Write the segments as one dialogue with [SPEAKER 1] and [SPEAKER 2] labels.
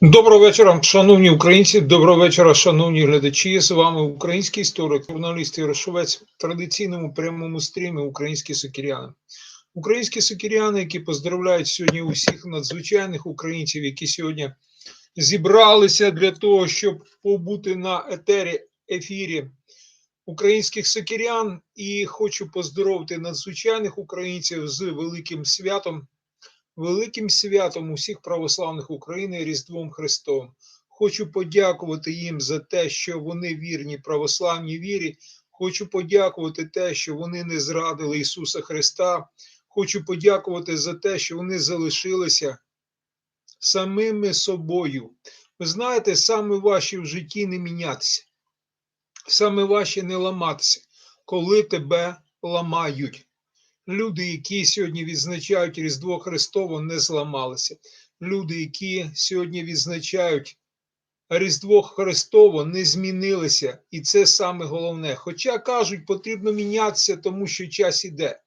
[SPEAKER 1] Доброго вечора, шановні українці. Доброго вечора, шановні глядачі. З вами український історик, журналіст Ярошовець в традиційному прямому стрімі Українські сокіряни. Українські сокіряни, які поздравляють сьогодні усіх надзвичайних українців, які сьогодні зібралися для того, щоб побути на етері ефірі українських сокірян. І хочу поздоровити надзвичайних українців з великим святом великим святом усіх православних України Різдвом Христовим. Хочу подякувати їм за те, що вони вірні православній вірі. Хочу подякувати те, що вони не зрадили Ісуса Христа. Хочу подякувати за те, що вони залишилися самими собою. Ви знаєте, саме важче в житті не мінятися, саме важче не ламатися, коли тебе ламають люди, які сьогодні відзначають Різдво Христово, не зламалися. Люди, які сьогодні відзначають Різдво Христово, не змінилися, і це саме головне. Хоча кажуть, потрібно мінятися, тому що час іде.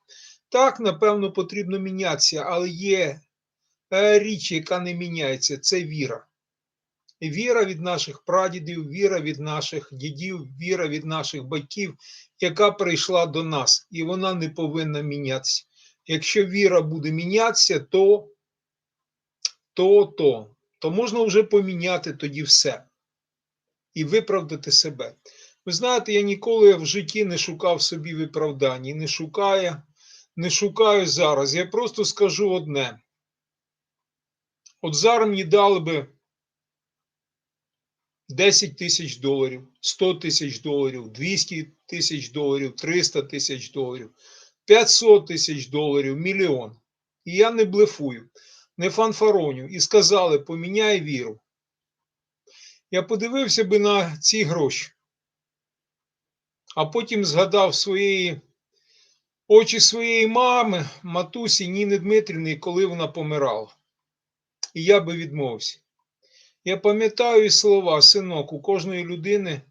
[SPEAKER 1] Так, напевно, потрібно мінятися, але є е, річ, яка не міняється це віра. Віра від наших прадідів, віра від наших дідів, віра від наших батьків, яка прийшла до нас, і вона не повинна мінятися. Якщо віра буде мінятися, то то, то, то можна вже поміняти тоді все і виправдати себе. Ви знаєте, я ніколи в житті не шукав собі виправдання, і не шукаю, не шукаю зараз. Я просто скажу одне: от зараз мені дали би. 10 тисяч доларів, 100 тисяч доларів, 200 тисяч доларів, 300 тисяч доларів, 500 тисяч доларів, мільйон. І я не блефую, не фанфароню. І сказали, поміняй віру. Я подивився би на ці гроші, а потім згадав своєї очі своєї мами, матусі Ніни Дмитрівни, коли вона помирала. І я би відмовився. Я пам'ятаю слова, синок, у кожної людини.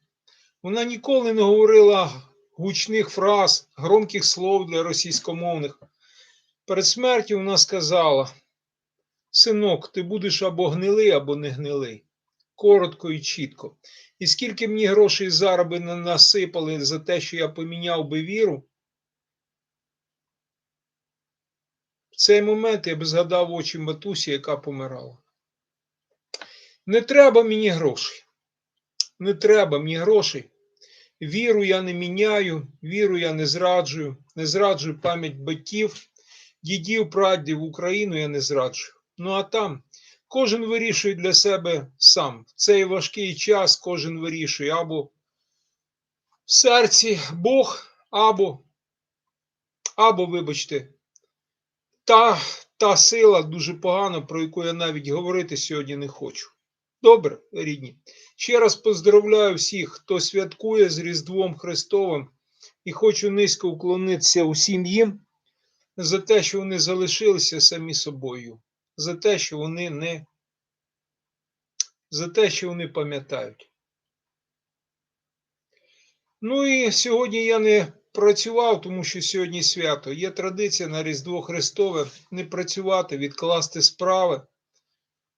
[SPEAKER 1] Вона ніколи не говорила гучних фраз, громких слов для російськомовних. Перед смертю вона сказала: Синок, ти будеш або гнилий, або не гнилий. Коротко і чітко. І скільки мені грошей зароби насипали за те, що я поміняв би віру, в цей момент я б згадав очі матусі, яка помирала. Не треба мені грошей. Не треба мені грошей. Віру я не міняю, віру я не зраджую, не зраджую пам'ять батьків, дідів, прадів Україну я не зраджую. Ну а там кожен вирішує для себе сам. В цей важкий час кожен вирішує або в серці Бог, або, або, вибачте, та, та сила дуже погана, про яку я навіть говорити сьогодні не хочу. Добре, рідні. Ще раз поздравляю всіх, хто святкує з Різдвом Христовим, і хочу низько уклонитися усім їм за те, що вони залишилися самі собою, за те, що вони не за те, що вони пам'ятають. Ну і сьогодні я не працював, тому що сьогодні свято. Є традиція на Різдво Христове не працювати, відкласти справи.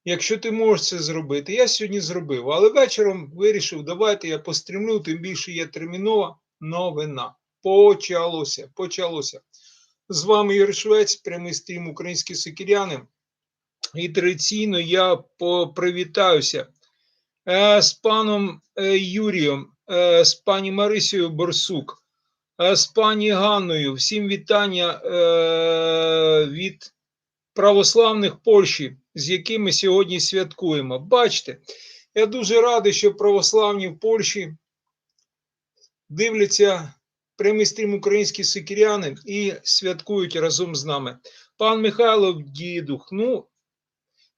[SPEAKER 1] Якщо ти можеш це зробити, я сьогодні зробив, але вечором вирішив, давайте я пострімлю, тим більше є термінова новина. Почалося, почалося. З вами Юрій Швець, прямий стрім Українські Сокіряни. І традиційно я привітаюся е, з паном е, Юрієм, е, з пані Марисією Борсук, з пані Ганною. Всім вітання від православних Польщі з якими сьогодні святкуємо. Бачите, я дуже радий, що православні в Польщі дивляться прямий стрім українські сикіряни і святкують разом з нами. Пан Михайло Дідух, ну,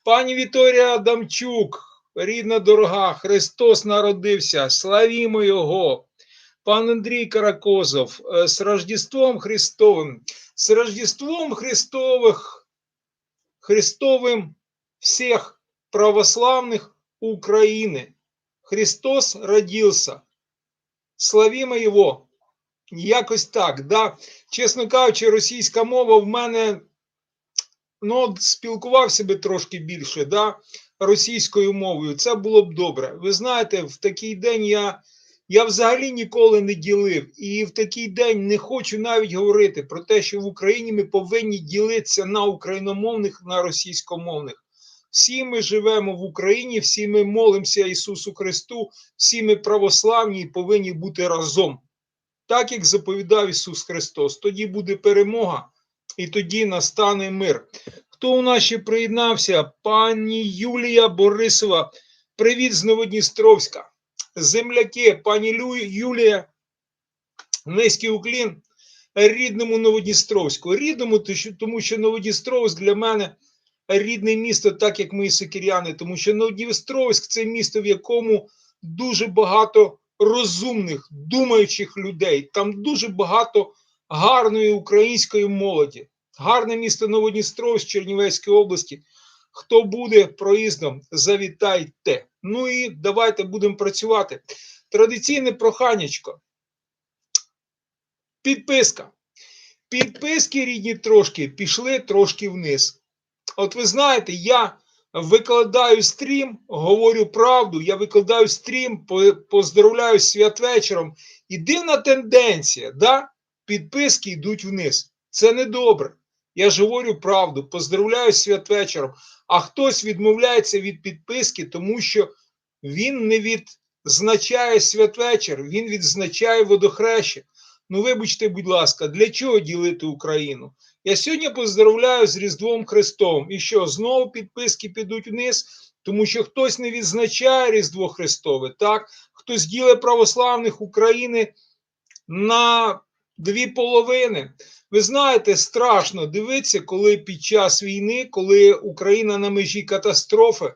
[SPEAKER 1] пані Вікторія Адамчук, рідна дорога, Христос народився, славімо Його. Пан Андрій Каракозов, е, з Рождеством Христовим, з Рождеством Христових, Христовим всех православных Украины. Христос родился. Славімо Його. Якось так. Да? Чесно кажучи, російська мова в мене ну, спілкувався би трошки більше. Да? російською мовою. Це було б добре. Ви знаєте, в такий день я, я взагалі ніколи не ділив, і в такий день не хочу навіть говорити про те, що в Україні ми повинні ділитися на україномовних, на російськомовних. Всі ми живемо в Україні, всі ми молимося Ісусу Христу, всі ми православні і повинні бути разом. Так як заповідав Ісус Христос. Тоді буде перемога і тоді настане мир. Хто у нас ще приєднався? Пані Юлія Борисова. Привіт з Новодністровська. Земляки, пані Лю... Юлія, низький уклін рідному Новодністровську. Рідному, тому що Новодністровськ для мене рідне місто, так як ми сокиряни, тому що Новодністровськ це місто, в якому дуже багато розумних, думаючих людей. Там дуже багато гарної української молоді. Гарне місто Новодністровськ Чернівецької області. Хто буде проїздом, завітайте. Ну і давайте будемо працювати. Традиційне проханячко. Підписка. Підписки рідні трошки пішли трошки вниз. От ви знаєте, я викладаю стрім, говорю правду, я викладаю стрім, поздравляю святвечором. І дивна тенденція, да? підписки йдуть вниз. Це не добре. Я ж говорю правду, поздравляю святвечором. А хтось відмовляється від підписки, тому що він не відзначає святвечір, він відзначає водохреща. Ну, вибачте, будь ласка, для чого ділити Україну? Я сьогодні поздравляю з Різдвом Христом. І що знову підписки підуть вниз, тому що хтось не відзначає Різдво Христове, так? Хтось ділить православних України на дві половини. Ви знаєте, страшно дивитися, коли під час війни, коли Україна на межі катастрофи,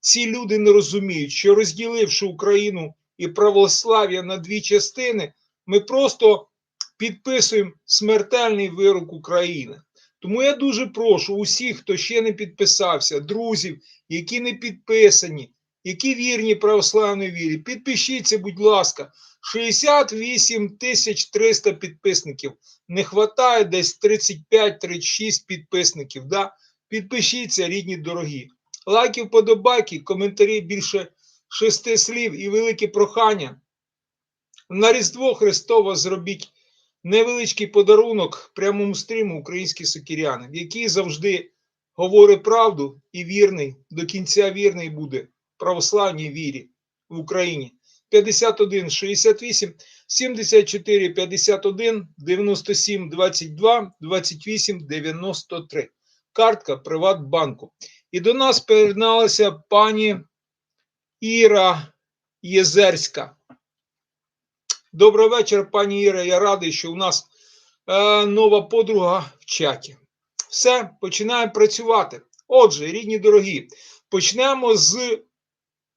[SPEAKER 1] ці люди не розуміють, що розділивши Україну і православ'я на дві частини, ми просто підписуємо смертельний вирок України. Тому я дуже прошу усіх, хто ще не підписався, друзів, які не підписані, які вірні православної вірі, підпишіться, будь ласка, 68 тисяч 300 підписників. Не вистачає десь 35-36 підписників. Да? Підпишіться, рідні дорогі. Лайки, вподобайки, коментарі більше шести слів і велике прохання. На Різдво Христово зробіть невеличкий подарунок прямому стріму українські сокіряни, який завжди говорить правду і вірний, до кінця вірний буде православній вірі в Україні. 51 68 74 51 97 22 28 93. Картка Приватбанку. І до нас приєдналася пані Іра Єзерська. Добрий вечір, пані Іра. Я радий, що у нас е, нова подруга в чаті. Все, починаємо працювати. Отже, рідні дорогі, почнемо з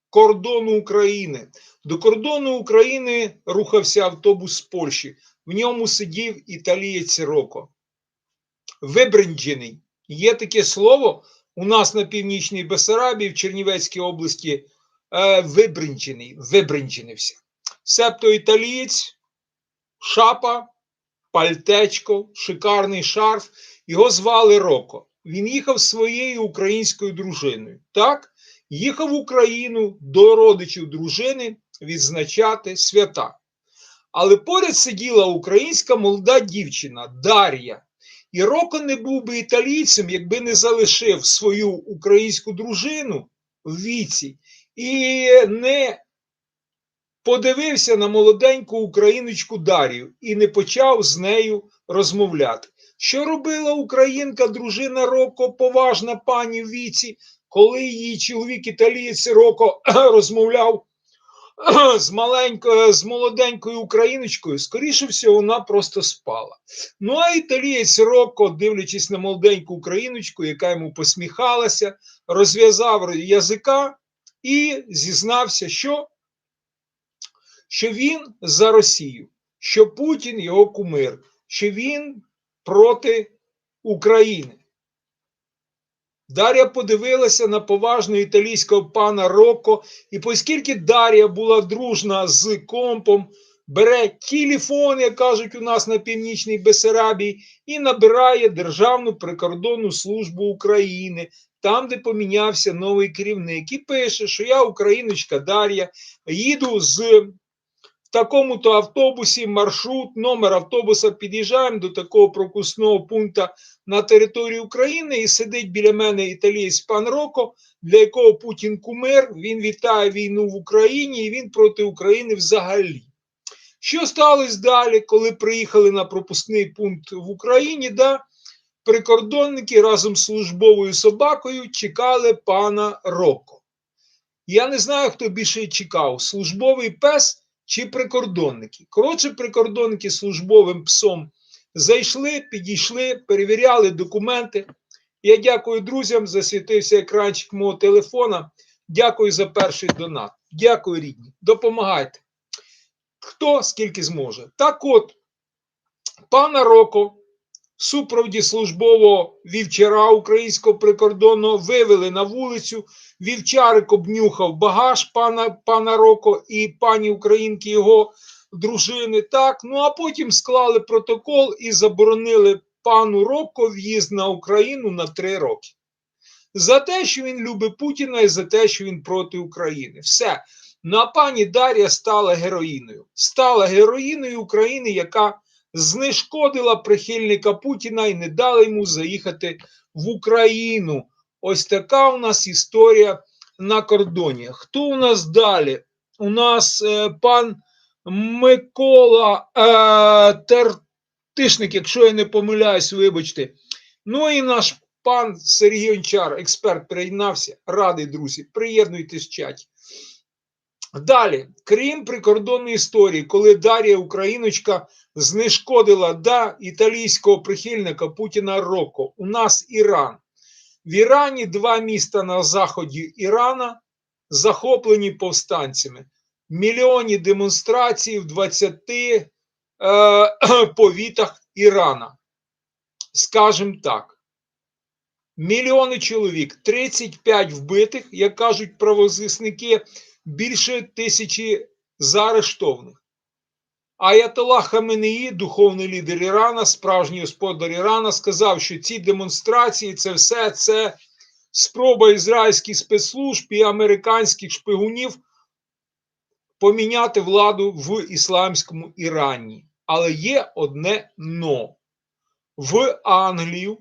[SPEAKER 1] кордону України. До кордону України рухався автобус з Польщі. В ньому сидів італієць Роко. Вибренджений. Є таке слово у нас на північній Бесарабії, в Чернівецькій області. Е, вибренджений, вибрендженився. Себто італієць, шапа, пальтечко, шикарний шарф. Його звали Роко. Він їхав своєю українською дружиною. Так? Їхав в Україну до родичів дружини відзначати свята. Але поряд сиділа українська молода дівчина Дар'я. І Роко не був би італійцем, якби не залишив свою українську дружину в віці і не подивився на молоденьку україночку Дар'ю і не почав з нею розмовляти. Що робила українка, дружина Роко, поважна пані в віці, коли її чоловік італієць Роко розмовляв з маленькою, з молоденькою україночкою, скоріше всього, вона просто спала. Ну а італієць Роко, дивлячись на молоденьку україночку, яка йому посміхалася, розв'язав язика і зізнався, що, що він за Росію, що Путін його кумир, що він проти України. Дар'я подивилася на поважного італійського пана Роко, і оскільки Дар'я була дружна з компом, бере телефон, як кажуть у нас на північній Бесарабії, і набирає Державну прикордонну службу України там, де помінявся новий керівник, і пише, що я, україночка Дар'я, їду з в такому-то автобусі, маршрут, номер автобуса, під'їжджаємо до такого пропускного пункту на території України, і сидить біля мене італієць пан Роко, для якого Путін кумир, він вітає війну в Україні і він проти України взагалі. Що сталося далі, коли приїхали на пропускний пункт в Україні? Да? Прикордонники разом з службовою собакою чекали пана Роко. Я не знаю, хто більше чекав: службовий пес чи прикордонники. Коротше, прикордонники службовим псом зайшли, підійшли, перевіряли документи. Я дякую друзям, засвітився екранчик мого телефона. Дякую за перший донат. Дякую, рідні. Допомагайте. Хто скільки зможе. Так от, пана Роко супроводі службового вівчара українського прикордонного вивели на вулицю. Вівчарик обнюхав багаж пана, пана Роко і пані Українки його дружини. Так, ну а потім склали протокол і заборонили пану Роко в'їзд на Україну на три роки. За те, що він любить Путіна і за те, що він проти України. Все. Ну а пані Дар'я стала героїною. Стала героїною України, яка знешкодила прихильника Путіна і не дала йому заїхати в Україну. Ось така у нас історія на кордоні. Хто у нас далі? У нас е, пан Микола е, Тертишник, якщо я не помиляюсь, вибачте. Ну і наш пан Сергій Ончар, експерт, приєднався. Радий, друзі. Приєднуйтесь в чаті. Далі, крім прикордонної історії, коли Дар'я Україночка знешкодила да, італійського прихильника Путіна Роко, у нас Іран. В Ірані два міста на заході Ірана захоплені повстанцями. Мільйонні демонстрацій в 20 е, повітах Ірана. Скажем так. Мільйони чоловік, 35 вбитих, як кажуть правозахисники, більше тисячі заарештованих. Аятолlah Хаменеї, духовний лідер Ірана, справжній господар Ірана, сказав, що ці демонстрації це все це спроба ізраїльських спецслужб і американських шпигунів поміняти владу в ісламському Ірані. Але є одне но. В Англію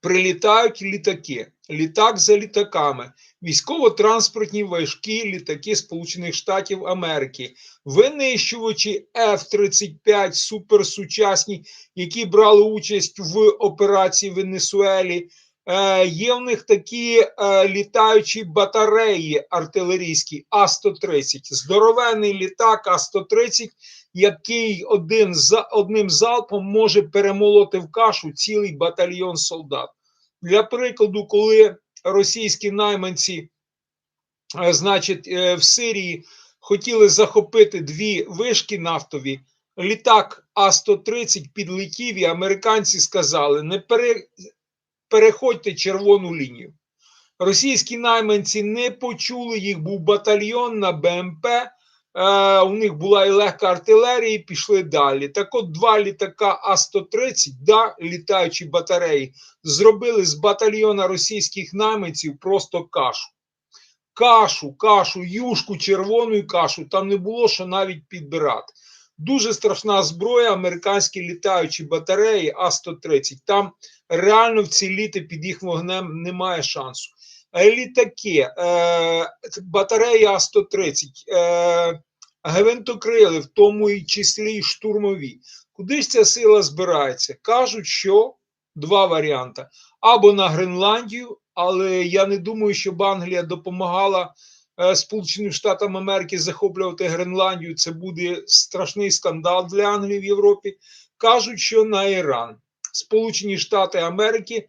[SPEAKER 1] прилітають літаки, літак за літаками, військово-транспортні важкі літаки Сполучених Штатів Америки, винищувачі F-35 суперсучасні, які брали участь в операції в Венесуелі. Е, Є в них такі е, літаючі батареї артилерійські А-130, здоровенний літак А-130, який один за одним залпом може перемолоти в кашу цілий батальйон солдат. Для прикладу, коли російські найманці, е, значить, е, в Сирії хотіли захопити дві вишки нафтові, літак А-130 підлетів, і американці сказали: не пере, переходьте червону лінію. Російські найманці не почули, їх був батальйон на БМП. Е, у них була і легка артилерія, і пішли далі. Так от два літака А-130, да, літаючі батареї, зробили з батальйона російських найманців просто кашу. Кашу, кашу, юшку, червону кашу. Там не було що навіть підбирати. Дуже страшна зброя, американські літаючі батареї А-130. Там реально вціліти під їх вогнем немає шансу. Літаки, е, батареї А-130, е, гвинтокрили, в тому і числі і штурмові. Куди ж ця сила збирається? Кажуть, що два варіанти: або на Гренландію, але я не думаю, щоб Англія допомагала е, Сполученим Штатам Америки захоплювати Гренландію. Це буде страшний скандал для Англії в Європі. Кажуть, що на Іран. Сполучені Штати Америки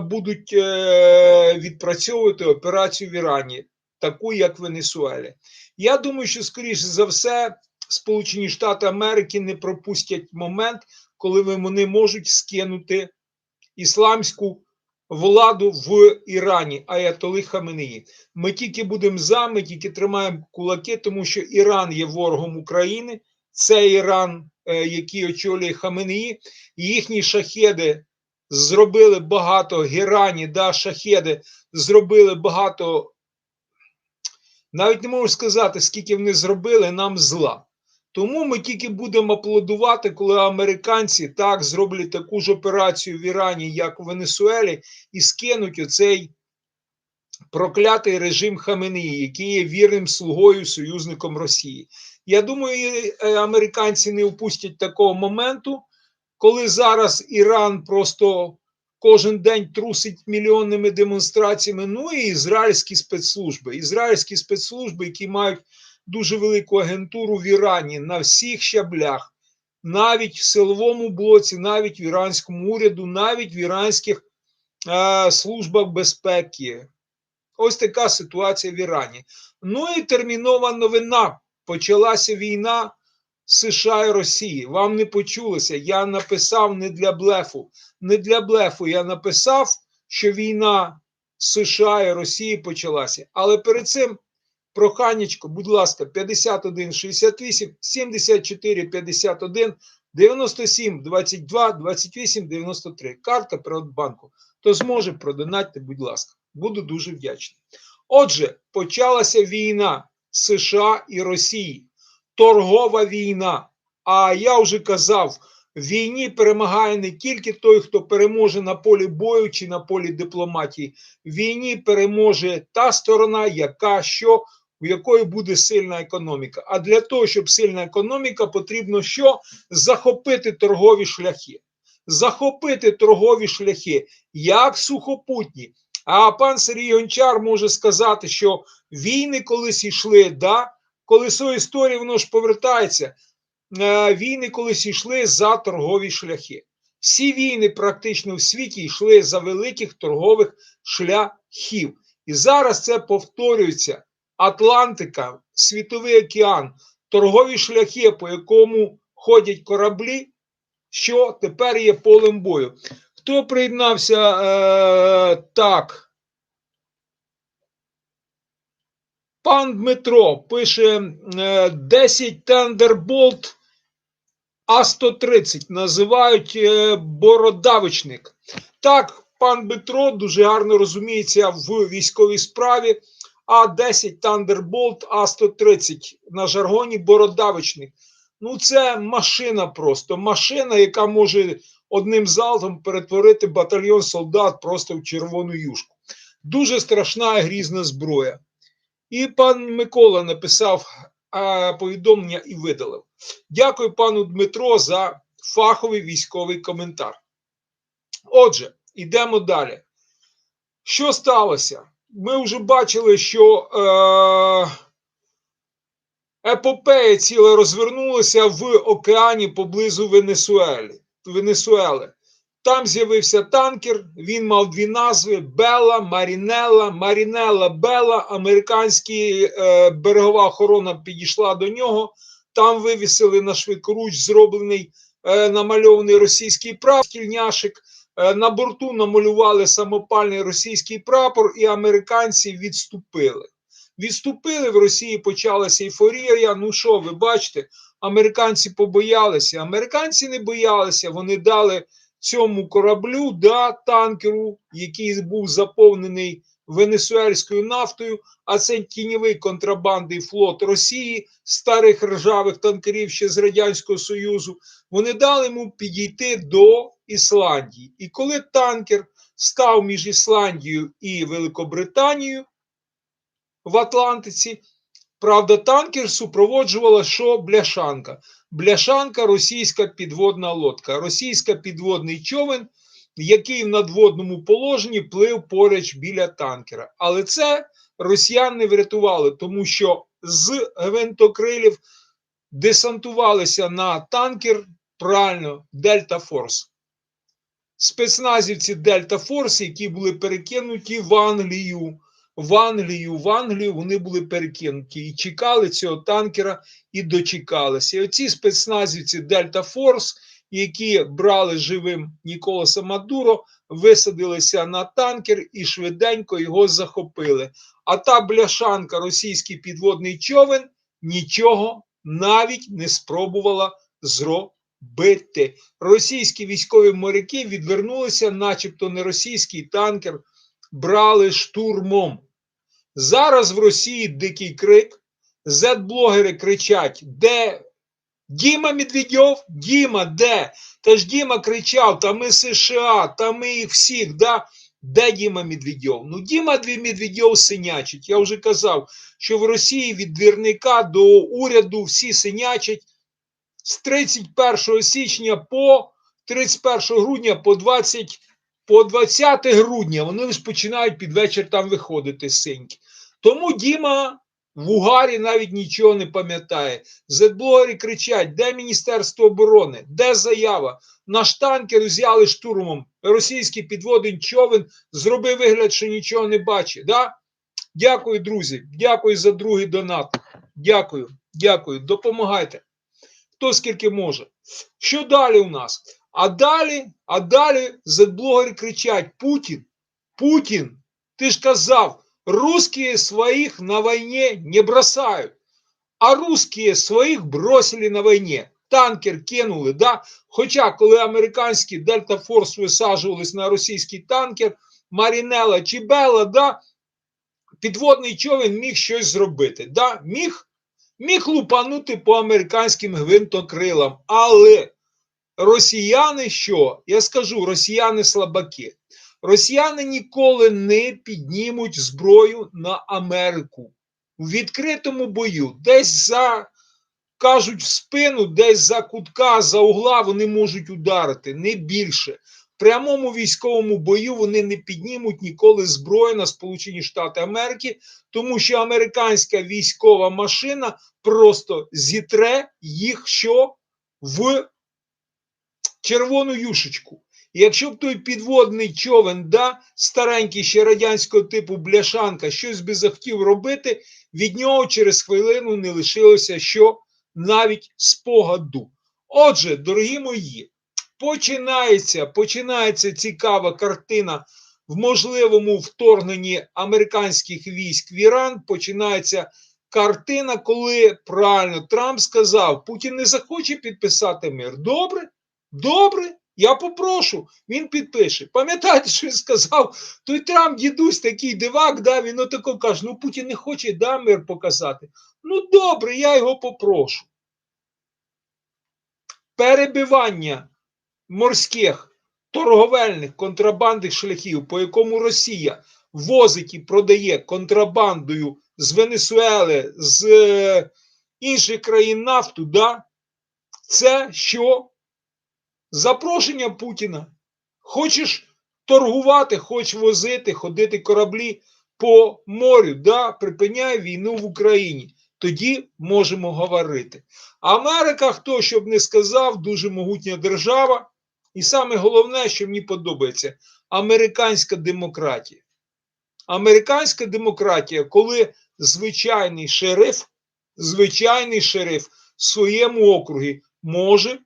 [SPEAKER 1] будуть е, відпрацьовувати операцію в Ірані, таку як в Венесуелі. Я думаю, що скоріше за все Сполучені Штати Америки не пропустять момент, коли вони можуть скинути ісламську владу в Ірані, Аятоли Хаменеї. Ми тільки будемо за, ми тільки тримаємо кулаки, тому що Іран є ворогом України. Це Іран, е, який очолює Хаменеї, їхні шахеди зробили багато герані, да, шахеди, зробили багато. Навіть не можу сказати, скільки вони зробили нам зла. Тому ми тільки будемо аплодувати, коли американці так зроблять таку ж операцію в Ірані, як у Венесуелі, і скинуть оцей проклятий режим Хаменеї, який є вірним слугою союзником Росії. Я думаю, е, американці не впустять такого моменту, коли зараз Іран просто кожен день трусить мільйонними демонстраціями. Ну і ізраїльські спецслужби. Ізраїльські спецслужби, які мають дуже велику агентуру в Ірані на всіх щаблях, навіть в силовому блоці, навіть в іранському уряду, навіть в іранських е, службах безпеки. Ось така ситуація в Ірані. Ну і термінова новина. Почалася війна США і Росії. Вам не почулося. Я написав не для блефу. Не для блефу. Я написав, що війна США і Росії почалася. Але перед цим проханечко, будь ласка, 51 68 74 51 97 22 28 93. Карта Приватбанку. Хто зможе продонатьте, будь ласка. Буду дуже вдячний. Отже, почалася війна США і Росії. Торгова війна. А я вже казав, в війні перемагає не тільки той, хто переможе на полі бою чи на полі дипломатії. В війні переможе та сторона, яка що, у якої буде сильна економіка. А для того, щоб сильна економіка, потрібно що? Захопити торгові шляхи. Захопити торгові шляхи, як сухопутні. А пан Сергій Гончар може сказати, що війни колись йшли, да? Колесо історії воно ж повертається. Е, Війни колись йшли за торгові шляхи. Всі війни практично в світі йшли за великих торгових шляхів. І зараз це повторюється. Атлантика, Світовий океан, торгові шляхи, по якому ходять кораблі, що тепер є полем бою. Хто приєднався е, так? Пан Дмитро пише е, 10 Тендерболт А130 називають е, бородавичник. Так, пан Дмитро дуже гарно розуміється в військовій справі. А10 Thunderbolt А130 на жаргоні бородавичник. Ну, це машина просто. Машина, яка може одним залпом перетворити батальйон солдат просто в червону юшку. Дуже страшна і грізна зброя. І пан Микола написав а, повідомлення і видалив. Дякую пану Дмитро за фаховий військовий коментар. Отже, йдемо далі. Що сталося? Ми вже бачили, що е, епопея ціла розвернулася в океані поблизу Венесуели. Венесуели. Там з'явився танкер, він мав дві назви: Бела, Марінелла, Марінелла Бела. Американська е, берегова охорона підійшла до нього. Там вивісили на швидкоруч зроблений е, намальований російський прапор, стільняшик. Е, на борту намалювали самопальний російський прапор, і американці відступили. Відступили в Росії, почалася ейфорія. Ну що, ви бачите, американці побоялися. Американці не боялися, вони дали цьому кораблю, да, танкеру, який був заповнений венесуельською нафтою, а це тіньовий контрабандний флот Росії, старих ржавих танкерів ще з Радянського Союзу. Вони дали йому підійти до Ісландії. І коли танкер став між Ісландією і Великобританією в Атлантиці, правда, танкер супроводжувала що бляшанка. Бляшанка російська підводна лодка, російська підводний човен, який в надводному положенні плив поруч біля танкера. Але це росіян не врятували, тому що з гвинтокрилів десантувалися на танкер правильно Дельта Форс. Спецназівці Дельта Форс, які були перекинуті в Англію. В Англію, в Англію вони були перекинуті і чекали цього танкера і дочекалися. І оці спецназівці Дельта Форс, які брали живим Ніколаса Мадуро, висадилися на танкер і швиденько його захопили. А та бляшанка, російський підводний човен, нічого навіть не спробувала зробити. бити. Російські військові моряки відвернулися, начебто не російський танкер брали штурмом. Зараз в Росії дикий крик. Зет-блогери кричать: де Діма Медведєв? Діма, де? Та ж Діма кричав: та ми США, та ми їх всіх. да? Де Діма Медведєв? Ну, Діма Медведєв синячить. Я вже казав, що в Росії від двірника до уряду всі синячать з 31 січня по 31 грудня по 20, по 20 грудня. Вони лише починають під вечір там виходити синьки. Тому Діма в Угарі навіть нічого не пам'ятає. Зетблогери кричать: де Міністерство оборони, де заява? Наш танкер взяли штурмом. Російський підводний човен зробив вигляд, що нічого не бачить. Да? Дякую, друзі. Дякую за другий донат. Дякую, дякую. Допомагайте. Хто скільки може. Що далі у нас? А далі, а далі зетблогери кричать: Путін, Путін, ти ж казав, русские своих на войне не бросают, а русские своїх бросили на війні. Танкер кинули, да? Хоча, коли американські Дельта Форс висаджувались на російський танкер, Марінела чи Белла, да? підводний човен міг щось зробити. Да? Міг, міг лупанути по американським гвинтокрилам. Але росіяни що? Я скажу, росіяни слабаки. Росіяни ніколи не піднімуть зброю на Америку у відкритому бою, десь за кажуть в спину, десь за кутка, за угла вони можуть ударити, не більше. В прямому військовому бою вони не піднімуть ніколи зброю на Сполучені Штати Америки, тому що американська військова машина просто зітре їх що в червону юшечку. Якщо б той підводний човен, да, старенький ще радянського типу бляшанка, щось би захотів робити, від нього через хвилину не лишилося що навіть спогаду. Отже, дорогі мої, починається, починається цікава картина в можливому вторгненні американських військ в Іран. Починається картина, коли правильно Трамп сказав, Путін не захоче підписати мир. Добре, добре. Я попрошу, він підпише. Пам'ятаєте, що він сказав? Той Трамп, дідусь, такий дивак, да, він отако каже: ну Путін не хоче да, мир показати. Ну, добре, я його попрошу. Перебивання морських торговельних контрабандних шляхів, по якому Росія возить і продає контрабандою з Венесуели, з е, інших країн нафту, да, це що? Запрошення Путіна. Хочеш торгувати, хочеш возити, ходити кораблі по морю, да, припиняй війну в Україні. Тоді можемо говорити. Америка, хто щоб не сказав, дуже могутня держава. І саме головне, що мені подобається, американська демократія. Американська демократія, коли звичайний шериф, звичайний шериф в своєму округі може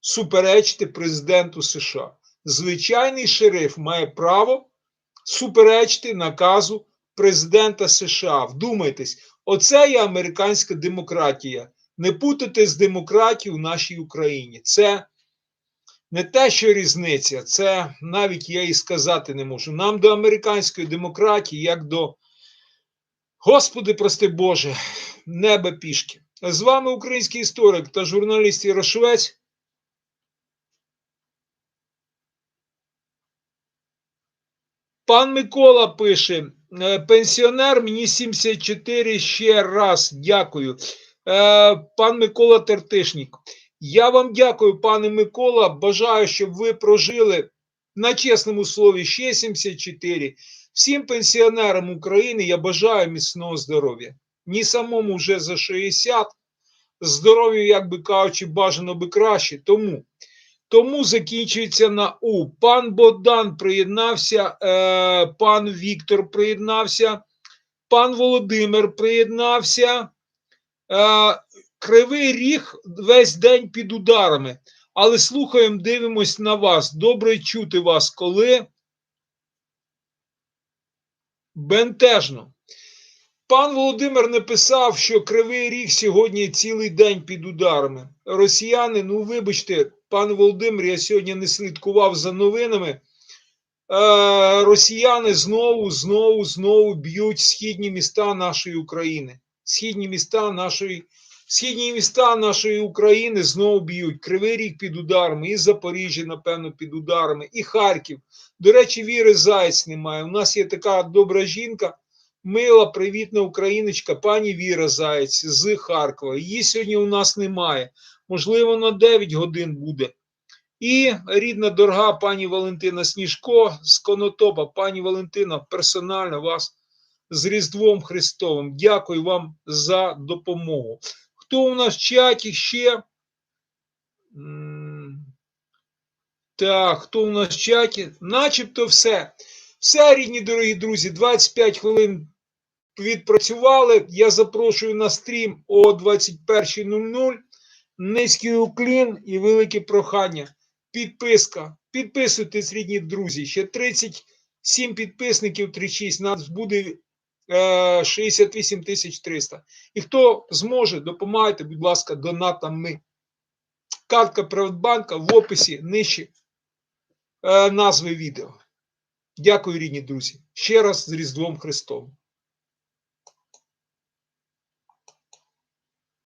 [SPEAKER 1] суперечити президенту США. Звичайний шериф має право суперечити наказу президента США. Вдумайтесь, оце є американська демократія. Не путати з демократією в нашій Україні. Це не те, що різниця, це навіть я і сказати не можу. Нам до американської демократії, як до, Господи, прости Боже, неба пішки. З вами український історик та журналіст Ярошовець. Пан Микола пише: «Е, пенсіонер, мені 74 ще раз. Дякую. Е, Пан Микола Тертишнік. Я вам дякую, пане Микола. Бажаю, щоб ви прожили на чесному слові ще 74. Всім пенсіонерам України я бажаю міцного здоров'я. Ні самому вже за 60. Здоров'я, як би кажучи, бажано би краще. Тому. Тому закінчується на У. Пан Богдан приєднався, е, пан Віктор приєднався, пан Володимир приєднався. Е, Кривий ріг весь день під ударами. Але слухаємо, дивимось на вас. Добре чути вас, коли бентежно. Пан Володимир написав, що Кривий Ріг сьогодні цілий день під ударами. Росіяни, ну вибачте, пан Володимир, я сьогодні не слідкував за новинами. Е, росіяни знову, знову, знову б'ють східні міста нашої України. Східні міста нашої, східні міста нашої України знову б'ють. Кривий Ріг під ударами, і Запоріжжя, напевно, під ударами, і Харків. До речі, Віри Заєць немає. У нас є така добра жінка, мила, привітна україночка, пані Віра Заєць з Харкова. Її сьогодні у нас немає. Можливо, на 9 годин буде. І рідна дорога пані Валентина Сніжко з Конотопа. Пані Валентина, персонально вас з Різдвом Христовим. Дякую вам за допомогу. Хто у нас в чаті ще? Так, хто у нас в чаті? Начебто все. Все, рідні дорогі друзі, 25 хвилин відпрацювали. Я запрошую на стрім о 21.00. Низький уклін і велике прохання. Підписка. Підписуйтесь, рідні друзі. Ще 37 підписників, 36. Нас буде е, 68 тисяч 300. І хто зможе, допомагайте, будь ласка, донатами. Картка Приватбанка в описі нижче е, назви відео. Дякую, рідні друзі. Ще раз з Різдвом Христовим.